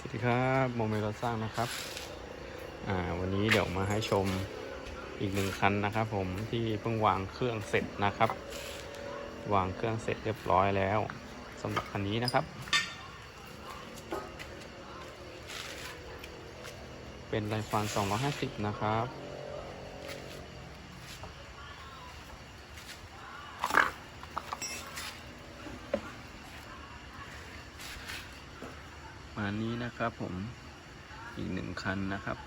สวัสดีครับโมเมลสร้างนะครับอ่าวันนี้เดี๋ยวมาให้ชมอีกหนึ่งคันนะครับ ผมที่เพิ่งวางเครื่องเสร็จนะครับ วางเครื่องเสร็จเรียบร้อยแล้วสำหรับคันนี้นะครับ เป็นไรฟาน250 นะครับ มานี้นะครับผมอีกหนึ่งคันนะครับ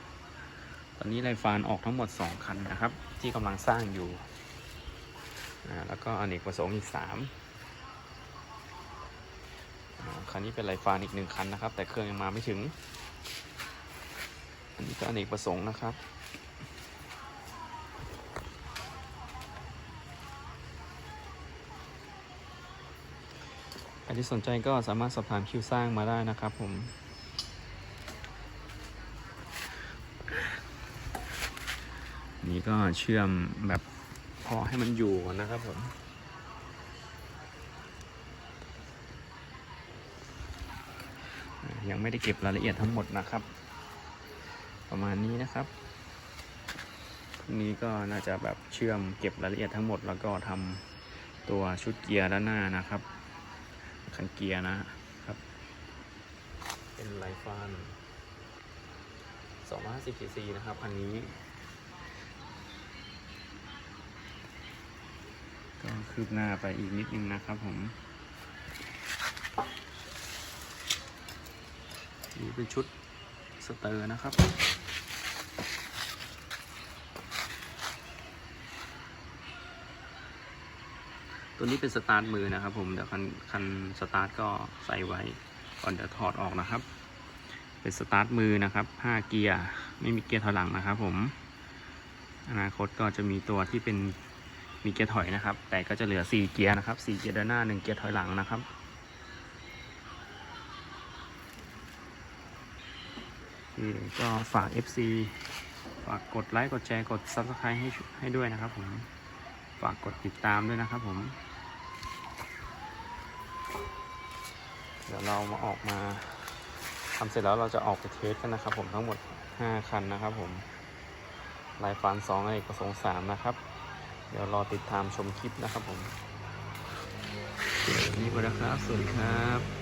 ตอนนี้ไรฟานออกทั้งหมด 2 คันนะครับ ที่กำลังสร้างอยู่แล้วก็อเนกประสงค์อีก3คันนี้เป็นไรฟานอีกหนึ่งคันนะครับ แต่เครื่องยังมาไม่ถึง อันนี้ก็อเนกประสงค์นะครับ ครที่สนใจก็สามารถสอบถามคิวสร้างมาได้นะครับผม นี่ก็เชื่อมแบบพอให้มันอยู่นะครับผมยังไม่ได้เก็บรายละเอียดทั้งหมดนะครับ ประมาณนี้นะครับนี้ก็น่าจะแบบเชื่อมเก็บรายละเอียดทั้งหมด แล้วก็ทำตัวชุดเกียร์ด้านหน้านะครับ คันเกียร์นะครับ เป็นไลฟาน250 cc นะครับ คันนี้ ก็คืบหน้าไปอีกนิดนึงนะครับผม นี่เป็นชุดสเตอร์นะครับ ตัวนี้เป็นสตาร์ทมือนะครับผมเดี๋ยวคันคันสตาร์ทก็ใส่ไว้ก่อนเดี๋ยวถอดออกนะครับ เป็นสตาร์ทมือนะครับ5เกียร์ไม่มีเกียร์ถอยหลังนะครับ ผม อนาคตก็จะมีตัวที่เป็นมีเกียร์ถอยนะครับ แต่ก็จะเหลือ 4 เกียร์นะครับ 4 เกียร์ด้านหน้า 1 เกียร์ถอยหลังนะครับนี่ก็ฝาก FC ฝากกดไลค์ กดแชร์ กด Subscribe ให้ให้ด้วยนะครับผม ฝากกดติดตามด้วยนะครับผม เดี๋ยวเรามาออกมาทำเสร็จแล้วเราจะออกไปเทสกันนะครับ ผมทั้งหมด 5 คันนะครับผมลายฟัน2อเอกประสงค์3นะครับ เดี๋ยวรอติดตามชมคลิปนะครับผมคลิปนี้ไปแล้วครับ สวัสดีครับ